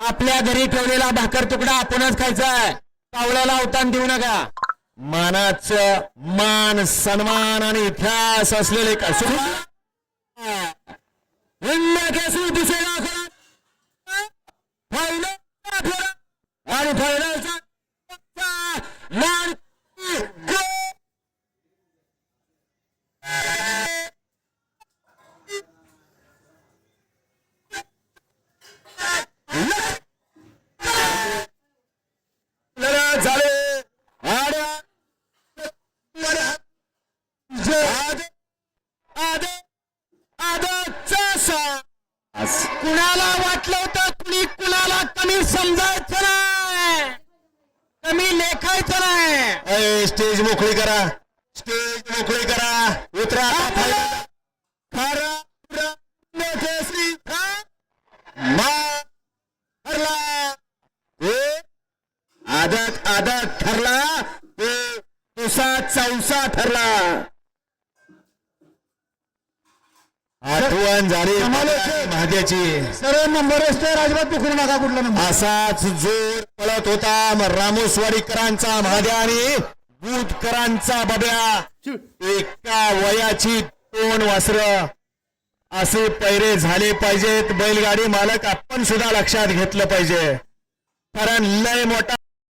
आपल्या घरी ठेवलेला भाकर तुकडा आपणच खायचा आहे. कावळ्याला अवतान देऊ नका. मानाचं मान सन्मान आणि इतिहास असलेले खरा. फायनल. कुणाला वाटलं होतं कुणी कुणाला कमी समजायचं नाही? कमी लेखायचं नाही. स्टेज मोकळी करा. स्टेज मोकळी करा. उतरा. आदत आदत ठरला. ए, तुसा चौसा ठरला. आठवण झाली. महाद्याची सर नंबर असतोय राजबात पुकरू नका कुठला नंबर. असाच जोर पळत होता रामोसवाडीकरांचा महाद्या आणि बुधकरांचा बब्या एका वयाची दोन वासर. असे पैरे झाले पाहिजेत. बैलगाडी मालक आपण सुद्धा लक्षात घेतलं पाहिजे. कारण लय मोठा